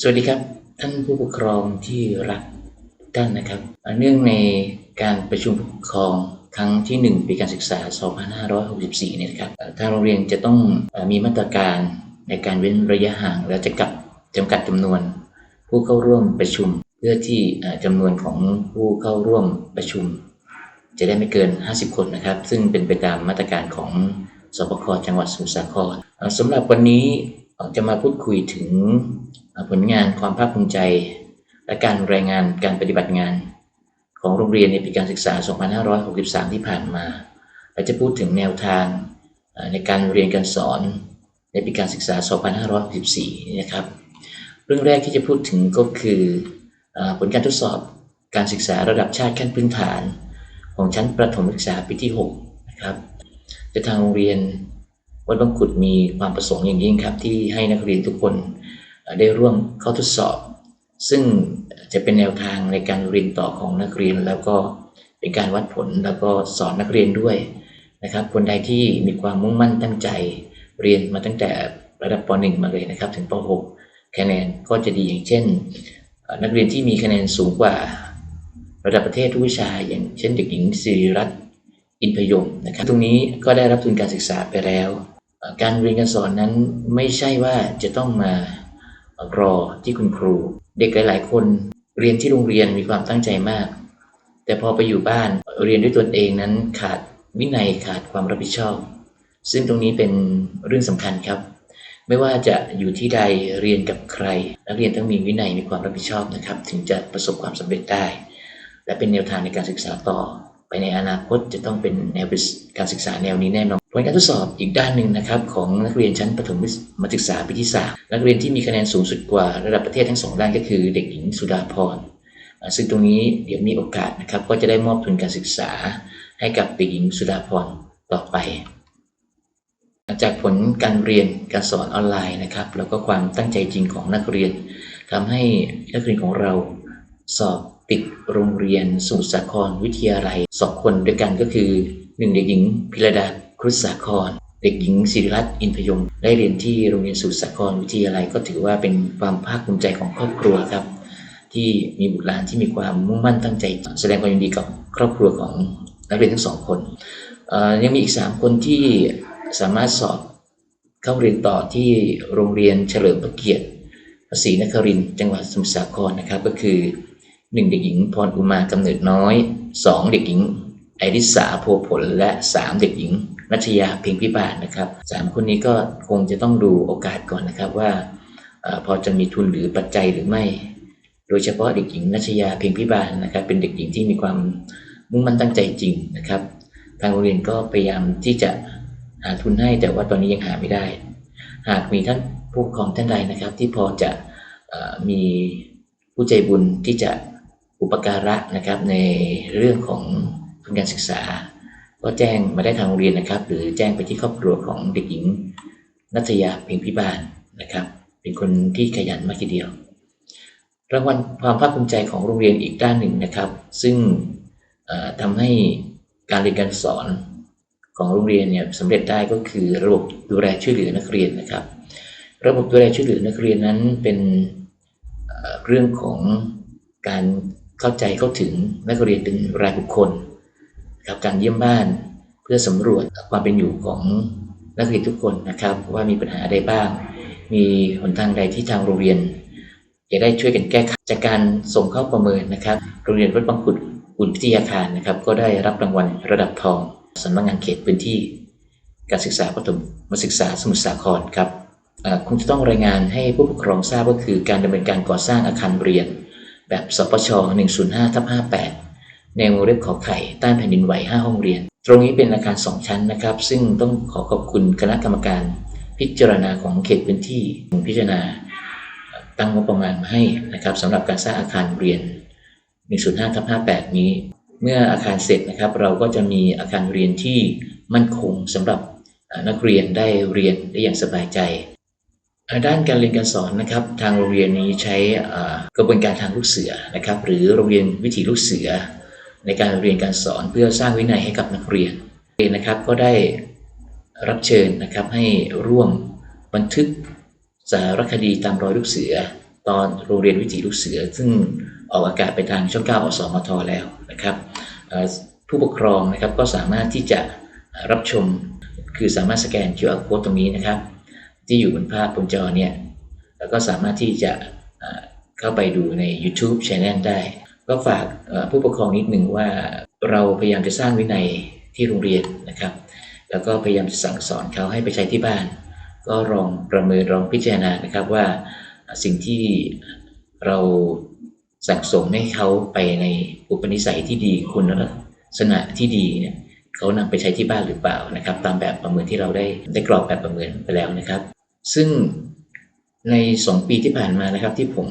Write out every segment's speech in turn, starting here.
สวัสดีครับ ท่านผู้ปกครองที่รักทุกท่านนะครับ เนื่องในการประชุมผู้ปกครองครั้งที่ 1 ปีการศึกษา 2564 เนี่ยครับทางโรงเรียนจะต้องมีมาตรการในการเว้นระยะห่าง และจะกับจำกัดจำนวน ผู้เข้าร่วมประชุม เพื่อที่จำนวนของผู้เข้าร่วมประชุม จะได้ไม่เกิน 50 คนนะครับ ซึ่งเป็นไปตามมาตรการของสปคจังหวัดสมุทรสาครสำหรับวันนี้จะมาพูดคุยถึง ผลงานความภาคภูมิใจ และการรายงานการปฏิบัติงาน ของโรงเรียนในปีการศึกษา 2563 ที่ผ่านมาและจะพูดถึงแนวทางในการเรียนการสอนในปีการศึกษา 2564 นะครับ เรื่องแรกที่จะพูดถึงก็คือผลการทดสอบการศึกษาระดับชาติขั้นพื้นฐาน ของชั้นประถมศึกษาปีที่6นะครับจะทางโรงเรียนวัดบางขุดมีความประสงค์อย่างยิ่งครับ ที่ให้นักเรียนทุกคน ได้ร่วมเข้าทดสอบ ซึ่งจะเป็นแนวทางในการเรียนต่อของนักเรียน แล้วก็เป็นการวัดผลแล้วก็สอนนักเรียนด้วยนะครับคนใดที่มีความมุ่งมั่นตั้งใจเรียนมาตั้งแต่ระดับป .1 มาเลยนะครับ ถึงป .6 คะแนนก็จะดีอย่างเช่น นักเรียนที่มีคะแนนสูงกว่าระดับประเทศทุกวิชา อย่างเช่นเด็กหญิงสิริรัตน์อินพยมนะครับตรงนี้ก็ได้รับทุนการศึกษาไปแล้ว การเรียนการสอนนั้นไม่ใช่ว่าจะต้องมา รอที่คุณครู เด็กหลาย ๆ คนเรียนที่โรงเรียนมีความตั้งใจมาก แต่พอไปอยู่บ้านเรียนด้วยตนเองนั้นขาดวินัยขาดความรับผิดชอบ ซึ่งตรงนี้เป็นเรื่องสำคัญครับ ไม่ว่าจะอยู่ที่ใดเรียนกับใคร นักเรียนต้องมีวินัยมีความรับผิดชอบนะครับ ถึงจะประสบความสำเร็จได้ และเป็นแนวทางในการศึกษาต่อ ในอนาคตจะต้องเป็นแนวการศึกษาแนวนี้แน่นอนผลการทดสอบอีกด้านหนึ่งนะครับของนักเรียนชั้นประถมมัธยศึกษาปีที่3นักเรียนที่มีคะแนนสูงสุดกว่าระดับประเทศทั้งสองด้านก็คือเด็กหญิงสุดาพรซึ่งตรงนี้เดี๋ยวมีโอกาสนะครับก็จะได้มอบทุนการศึกษาให้กับเด็กหญิงสุดาพรต่อไปจากผลการเรียนการสอนออนไลน์นะครับแล้วก็ความตั้งใจจริงของนักเรียนทำให้นักเรียนของเราสอบ ติดโรงเรียนสมุทรสาครวิทยาลัยสองคนด้วยกันก็คือหนึ่งเด็กหญิงพิรดาครุฑสาคร เด็กหญิงศิริรัตน์อินทยมได้เรียนที่โรงเรียนสุสาครวิทยาลัยก็ถือว่าเป็นความภาคภูมิใจของครอบครัวครับ ที่มีบุตรหลานที่มีความมุ่งมั่นตั้งใจ แสดงความยินดีกับครอบครัวของนักเรียนทั้งสองคนยังมีอีก 3 คนที่สามารถสอบเข้าเรียนต่อที่โรงเรียนเฉลิมพระเกียรติภาษีนครินจังหวัดสมุทรสาครนะครับ ก็คือ 1เด็กหญิงพรอุมากำเนิดน้อย2เด็กหญิงไอริสาโพผลและ3เด็กหญิงนัชยาเพียงพิบาลนะครับสามคนนี้ก็คงจะต้องดูโอกาสก่อนนะครับว่าอพอจะมีทุนหรือปัจจัยหรือไม่ โดยเฉพาะเด็กหญิงนัชยาเพียงพิบาลนะครับ เป็นเด็กหญิงที่มีความมุ่งมั่นตั้งใจจริงนะครับ ทางโรงเรียนก็พยายามที่จะหาทุนให้แต่ว่าตอนนี้ยังหาไม่ได้ หากมีท่านผู้ปกครองท่านใดนะครับ ที่พอจะมีผู้ใจบุญที่จะ อุปการะนะครับในเรื่องของทุนการศึกษา ก็แจ้งมาได้ทางโรงเรียนนะครับ หรือแจ้งไปที่ครอบครัวของเด็กหญิงนัทยาเพียงพิบาลนะครับ เป็นคนที่ขยันมากทีเดียว รางวัลความภาคภูมิใจของโรงเรียนอีกด้านหนึ่งนะครับ ซึ่งทำให้การเรียนการสอนของโรงเรียนเนี่ยสำเร็จได้ก็คือระบบดูแลช่วยเหลือนักเรียนนะครับ ระบบดูแลช่วยเหลือนักเรียนนั้นเป็นเรื่องของการ เข้าใจเข้าถึงนักเรียนเป็นรายบุคคลกับการเยี่ยมบ้านเพื่อสำรวจความเป็นอยู่ของนักเรียนทุกคนนะครับ ว่ามีปัญหาใดบ้าง มีหนทางใดที่ทางโรงเรียนจะได้ช่วยกันแก้ไขจากการส่งเข้าประเมินนะครับ โรงเรียนวัดบางขุดอุนพิทยาคารนะครับ ก็ได้รับรางวัลระดับทองสำนักงานเขตพื้นที่ การศึกษาประถมศึกษาสมุทรสาครครับคงจะต้องรายงานให้ผู้ปกครองทราบก็คือการดำเนินการก่อสร้างอาคารเรียน แบบสปช105ทับ58 ในวงเล็บขอไข่ใต้แผ่นดินไหว 5 ห้องเรียน ตรงนี้เป็นอาคาร 2 ชั้นนะครับ ซึ่งต้องขอขอบคุณคณะกรรมการพิจารณาของเขตพื้นที่พิจารณาตั้งงบประมาณมาให้นะครับสำหรับการสร้างอาคารเรียน 105ทับ58 นี้ เมื่ออาคารเสร็จนะครับ เราก็จะมีอาคารเรียนที่มั่นคงสำหรับนักเรียนได้เรียนได้อย่างสบายใจ ด้านการเรียนการสอนนะครับทางโรงเรียนนี้ใช้กระบวนการทางลูกเสือนะครับ หรือโรงเรียนวิถีลูกเสือ ในการเรียนการสอนเพื่อสร้างวินัยให้กับนักเรียนเรียนนะครับก็ได้รับเชิญนะครับให้ร่วมบันทึกสารคดีตามรอยลูกเสือ ตอนโรงเรียนวิจิลูกเสือ ซึ่งออกอากาศไปทางช่อง9อสมทแล้วนะครับผู้ปกครองนะครับก็สามารถที่จะรับชมคือสามารถสแกน QR code ตรงนี้นะครับ ที่อยู่บนภาพบนจอเนี่ยแล้วก็สามารถที่จะเข้าไปดูใน YouTube Channel ได้ ก็ฝากผู้ปกครองนิดหนึ่งว่าเราพยายามจะสร้างวินัยที่โรงเรียนนะครับ แล้วก็พยายามจะสั่งสอนเขาให้ไปใช้ที่บ้าน ก็ลองประเมินลองพิจารณานะครับว่าสิ่งที่เราสั่งสมให้เขาไปในอุปนิสัยที่ดีคุณลักษณะที่ดีเนี่ย เขานำไปใช้ที่บ้านหรือเปล่านะครับ ตามแบบประเมินที่เราได้ได้กรอบแบบประเมินไปแล้วนะครับ ซึ่งในสองปีที่ผ่านมานะครับ ที่ผม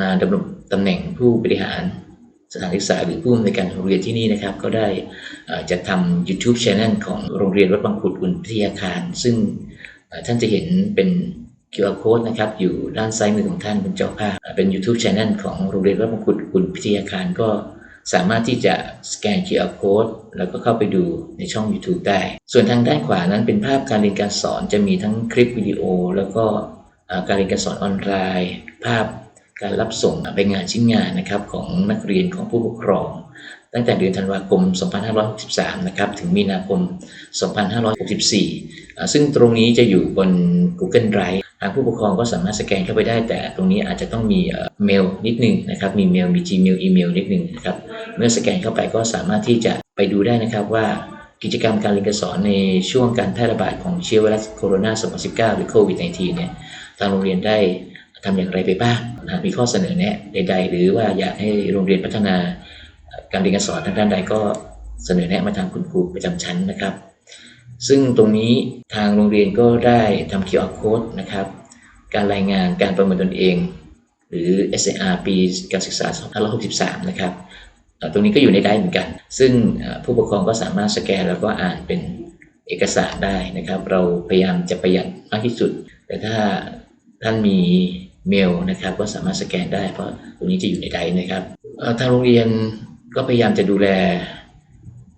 มาดำรงตำแหน่งผู้บริหารสถานศึกษาหรือผู้อำนวยการโรงเรียนที่นี่นะครับ ก็ได้จะทำ YouTube Channel ของโรงเรียนวัดบางขุดอุนพิทยาคาร ซึ่งท่านจะเห็นเป็น QR code นะครับ อยู่ด้านซ้ายมือของท่านบนจอภาพเอ่อเป็น YouTube Channel ของโรงเรียนวัดบางขุดอุนพิทยาคารก็ สามารถที่จะสแกน QR code แล้วก็เข้าไปดูในช่อง YouTube ได้ ส่วนทางด้านขวานั้นเป็นภาพการเรียนการสอนจะมีทั้งคลิปวิดีโอ แล้วก็การเรียนการสอนออนไลน์ ภาพการรับส่งไปงานชิ้นงานนะครับของนักเรียนของผู้ปกครอง ตั้งแต่เดือนธันวาคม 2563 นะครับถึงมีนาคม 2564 ซึ่งตรงนี้จะอยู่บน Google Drive ทางผู้ปกครองก็สามารถสแกนเข้าไปได้ แต่ตรงนี้อาจจะต้องมีเมลนิดหนึ่งนะครับ มีเมลมี Gmail อีเมลนิดหนึ่งนะครับ เมื่อสแกนเข้าไปก็สามารถที่จะไปดูได้นะครับว่ากิจกรรมการเรียนการสอนในช่วงการแพร่ระบาดของเชื้อไวรัสโคโรนา 2019 หรือโควิด -19 เนี่ยทางโรงเรียนได้ทำอย่างไรไปบ้างนะมีข้อเสนอแนะใด ๆ หรือว่าอยากให้โรงเรียนพัฒนาการเรียนการสอนทางด้านใดก็เสนอแนะมาทางคุณครูประจำชั้นนะครับ ซึ่งตรงนี้ทางโรงเรียนก็ได้ทำ QR code นะครับ การรายงานการประเมินตนเอง หรือ SAR ปีการศึกษา 2563 นะครับ ตรงนี้ก็อยู่ในได้เหมือนกัน ซึ่งผู้ปกครองก็สามารถสแกนแล้วก็อ่านเป็นเอกสารได้นะครับ เราพยายามจะประหยัดมากที่สุด แต่ถ้าท่านมีเมลนะครับก็สามารถสแกนได้เพราะตรงนี้จะอยู่ในไดร์นะครับเอ่อทางโรงเรียนก็พยายามจะดูแล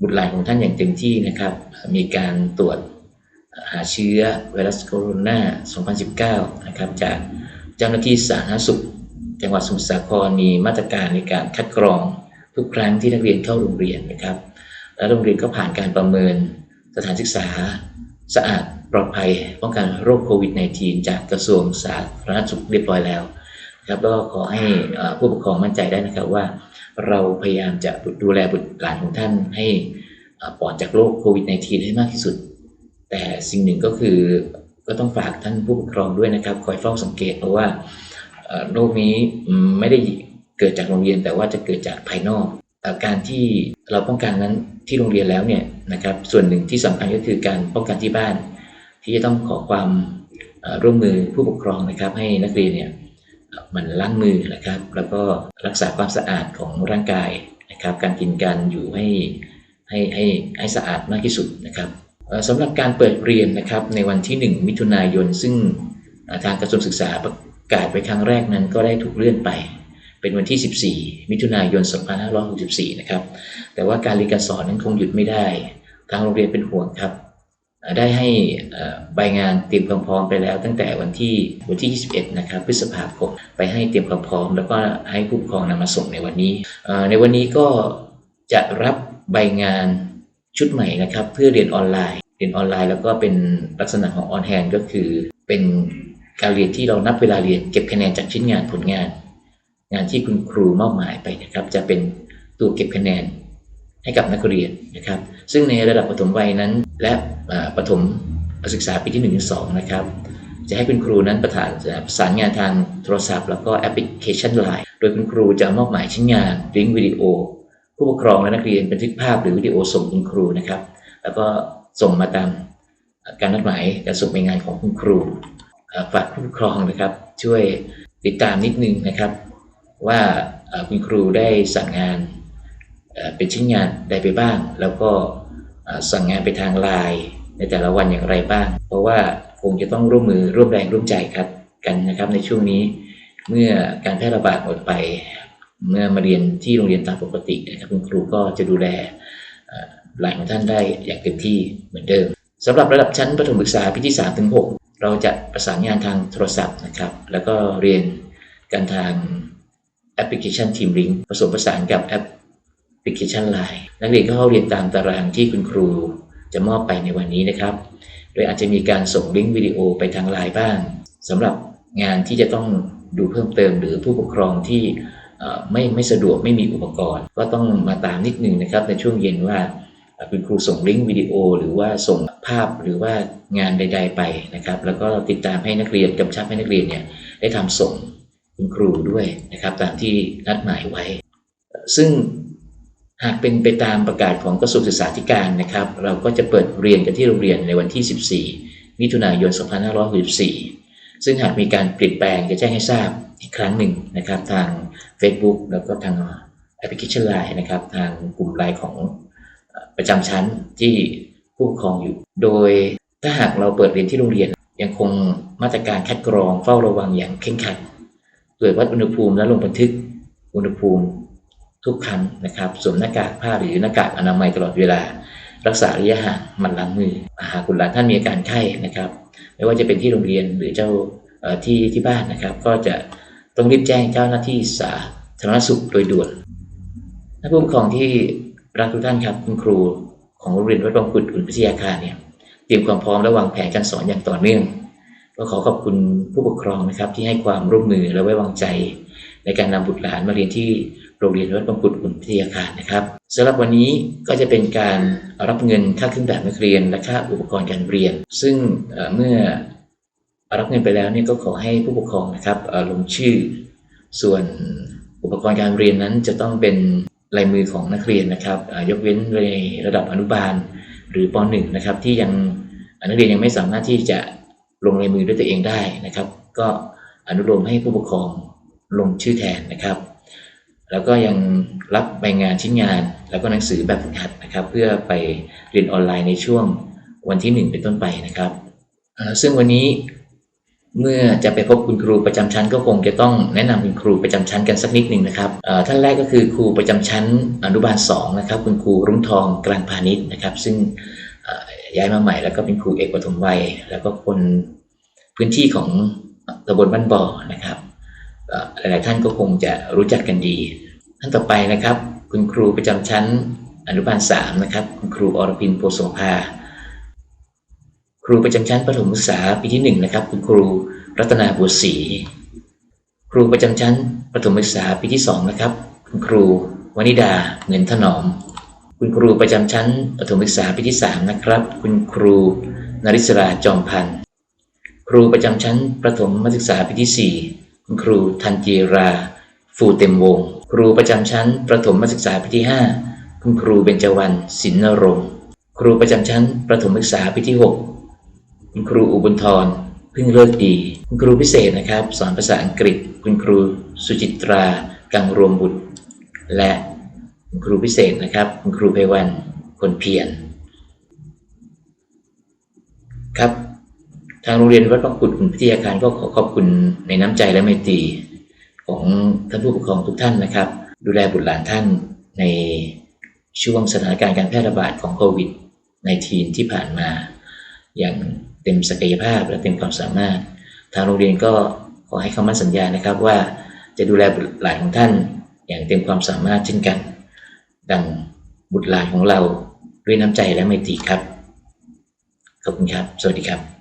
บุตรหลานของท่านอย่างเต็มที่นะครับ มีการตรวจหาเชื้อไวรัสโคโรนา2019 นะครับ จากเจ้าหน้าที่สาธารณสุข จังหวัดสมุทรสาครมีมาตรการในการคัดกรอง ทุกครั้งที่นักเรียนเข้าโรงเรียนนะครับ และโรงเรียนก็ผ่านการประเมินสถานศึกษา สะอาดปลอดภัยป้องกันโรคโควิด -19 จากกระทรวงสาธารณสุขเรียบร้อยแล้วครับแล้วก็ขอให้ผู้ปกครองมั่นใจได้นะครับว่า เราพยายามจะดูแลบุตรหลานของท่านให้ปลอดจากโรคโควิด -19 ให้มากที่สุด แต่สิ่งหนึ่งก็คือก็ต้องฝากท่านผู้ปกครองด้วยนะครับ คอยเฝ้าสังเกตเพราะว่าโรคนี้ไม่ได้ เกิดจากโรงเรียนแต่ว่าจะเกิดจากภายนอกการที่เราป้องกันนั้นที่โรงเรียนแล้วเนี่ยนะครับส่วนหนึ่งที่สำคัญก็คือการป้องกันที่บ้าน ที่จะต้องขอความร่วมมือผู้ปกครองนะครับ ให้นักเรียนเนี่ยมันล้างมือนะครับ แล้วก็รักษาความสะอาดของร่างกายนะครับ การกินการอยู่ให้ให้ให้ให้สะอาดมากที่สุดนะครับสำหรับการเปิดเรียนนะครับในวันที่ 1 มิถุนายน ซึ่งทางกระทรวงศึกษาประกาศไปครั้งแรกนั้นก็ได้ถูกเลื่อนไป เป็นวันที่ 14 มิถุนายน 2564 นะครับ แต่ว่าการเรียนการสอนนั้นคงหยุดไม่ได้ ทางโรงเรียนเป็นห่วงครับ ได้ให้ใบงานเตรียมความพร้อมไปแล้ว ตั้งแต่วันที่วันที่ 21 นะครับ พฤษภาคม ไปให้เตรียมความพร้อม แล้วก็ให้ผู้ปกครองนำมาส่งในวันนี้ ในวันนี้ก็จะรับใบงานชุดใหม่นะครับ เพื่อเรียนออนไลน์ เรียนออนไลน์แล้วก็เป็นลักษณะของออนแฮนก็คือเป็นการเรียนที่เรานับเวลาเรียนเก็บคะแนนจากชิ้นงานผลงาน งานที่คุณครูมอบหมายไปนะครับ จะเป็นตัวเก็บคะแนนให้กับนักเรียนนะครับ ซึ่งในระดับประถมวัยนั้น และประถมศึกษาปีที่1นถึงสนะครับ จะให้คุณครูนั้นประสานประสานงานทางโทรศัพท์ แล้วก็แอปพลิเคชันไลน์โดยคุณครูจะมอบหมายชิ้นงานลิงก์วิดีโอ ผู้ปกครองและนักเรียนบันทึกภาพหรือวิดีโอส่งคุณครูนะครับ แล้วก็ส่งมาตามการนัดหมายการส่งไปงานของคุณครูฝากผู้ปกครองนะครับ ช่วยติดตามนิดนึงนะครับ ว่าคุณครูได้สั่งงานเป็นชิ้นงานใดไปบ้าง แล้วก็สั่งงานไปทางไลน์ในแต่ละวันอย่างไรบ้าง เพราะว่าคงจะต้องร่วมมือร่วมแรงร่วมใจครับกันนะครับในช่วงนี้เมื่อการแพร่ระบาดหมดไป เมื่อมาเรียนที่โรงเรียนตามปกตินะครับคุณครูก็จะดูแลหลานของท่านได้อย่างเต็มที่เหมือนเดิมสำหรับระดับชั้นประถมศึกษาปีที่3ถึง6เราจะประสานงานทางโทรศัพท์นะครับ แล้วก็เรียนกันทาง แอปพลิเคชัน Team Link ผสมผสานกับแอปพลิเคชัน Line นักเรียนก็เข้าเรียนตามตารางที่คุณครูจะมอบไปในวันนี้นะครับ โดยอาจจะมีการส่งลิงก์วิดีโอไปทางไลน์บ้างสำหรับงานที่จะต้องดูเพิ่มเติมหรือผู้ปกครองที่ไม่ไม่สะดวกไม่มีอุปกรณ์ ก็ต้องมาตามนิดนึงนะครับในช่วงเย็นว่าคุณครูส่งลิงก์วิดีโอ หรือว่าส่งภาพหรือว่างานใด ๆ ไปนะครับ แล้วก็ติดตามให้นักเรียนกำชับให้นักเรียนเนี่ยได้ทำส่ง คุณครูด้วยนะครับตามที่นัดหมายไว้ ซึ่งหากเป็นไปตามประกาศของกระทรวงศึกษาธิการนะครับ เราก็จะเปิดเรียนกันที่โรงเรียนในวันที่ 14 มิถุนายน 2564 ซึ่งหากมีการเปลี่ยนแปลงจะแจ้งให้ทราบอีกครั้งหนึ่งนะครับ ทาง Facebook แล้วก็ทางแอปพลิเคชัน Line นะครับ ทางกลุ่มไลน์ของประจำชั้นที่ผู้ปกครองอยู่ โดยถ้าหากเราเปิดเรียนที่โรงเรียนยังคงมาตรการคัดกรองเฝ้าระวังอย่างเคร่งครัด ตรวจวัดอุณหภูมิและลงบันทึกอุณหภูมิทุกครั้งนะครับสวมหน้ากากผ้าหรือหน้ากากอนามัยตลอดเวลา รักษาระยะห่างมันล้างมือหากคุณหลานท่านมีอาการไข้นะครับ ไม่ว่าจะเป็นที่โรงเรียนหรือเจ้าที่ที่บ้านนะครับ ก็จะต้องรีบแจ้งเจ้าหน้าที่สาธารณสุขโดยด่วนท่านผู้ปกครองที่รักทุกท่านครับคุณครูของโรงเรียนวัดบางขุดอุ่นพิทยาคารเนี่ยเตรียมความพร้อมและวางแผนการสอนอย่างต่อเนื่อง ก็ขอขอบคุณผู้ปกครองนะครับ ที่ให้ความร่วมมือและไว้วางใจ ในการนำบุตรหลานมาเรียนที่โรงเรียนวัดบางขุดอุ่นพิทยาคารนะครับสำหรับวันนี้ก็จะเป็นการรับเงินค่าเครื่องแบบนักเรียน และค่าอุปกรณ์การเรียน ซึ่งเมื่อรับเงินไปแล้วเนี่ยก็ขอให้ผู้ปกครองนะครับลงชื่อ ส่วนอุปกรณ์การเรียนนั้นจะต้องเป็นลายมือของนักเรียนนะครับยกเว้นในระดับอนุบาลหรือป .1 นะครับที่ยังนักเรียนยังไม่สามารถที่จะ ลงลายมือด้วยตัวเองได้นะครับ ก็อนุโลมให้ผู้ปกครองลงชื่อแทนนะครับ แล้วก็ยังรับใบงานชิ้นงาน แล้วก็หนังสือแบบฝึกหัดนะครับ เพื่อไปเรียนออนไลน์ในช่วงวันที่ 1 เป็นต้นไปนะครับ ซึ่งวันนี้เมื่อจะไปพบคุณครูประจำชั้นก็คงจะต้องแนะนำคุณครูประจำชั้นกันสักนิดหนึ่งนะครับท่านแรกก็คือครูประจำชั้นอนุบาล2นะครับคุณครูรุ่งทองกลางพาณิชย์นะครับ ซึ่ง ย้ายมาใหม่ แล้วก็เป็นครูเอกปฐมวัย แล้วก็คนพื้นที่ของตำบลบ้านบ่อนะครับหลายๆท่านก็คงจะรู้จักกันดีท่านต่อไปนะครับ คุณครูประจำชั้นอนุบาล3นะครับ คุณครูอรพินโพโสภาครูประจำชั้นประถมศึกษาปีที่1นะครับ คุณครูรัตนาบัวศรีครูประจำชั้นประถมศึกษาปีที่2นะครับ คุณครูวนิดาเงินถนอม คุณครูประจำชั้นประถมศึกษาปีที่ 3 นะครับ คุณครูนริศราจอมพันธ์ครูประจำชั้นประถมศึกษาปีที่ 4 คุณครูทันเจราฟูเต็มวง ครูประจำชั้นประถมศึกษาปีที่ 5 คุณครูเบญจวรรณสินนรงค์ครูประจำชั้นประถมศึกษาปีที่ 6 คุณครูอุบุญทรพึ่งเลิกดี คุณครูพิเศษนะครับ สอนภาษาอังกฤษ คุณครูสุจิตรา กังรวมบุตร และ คุณครูพิเศษนะครับคุณครูไพวันคนเพียรครับ ทางโรงเรียนวัดพระกุฎขุนพิทยาคารก็ขอขอบคุณในน้ำใจและไมตรีของท่านผู้ปกครองทุกท่านนะครับ ดูแลบุตรหลานท่านในช่วงสถานการณ์การแพร่ระบาดของโควิด -19 ที่ผ่านมา อย่างเต็มศักยภาพและเต็มความสามารถ ทางโรงเรียนก็ขอให้คำมั่นสัญญานะครับว่าจะดูแลบุตรหลานของท่านอย่างเต็มความสามารถเช่นกัน ดังบุตรหลานของเราด้วยน้ำใจและไมตรีครับ ขอบคุณครับ สวัสดีครับ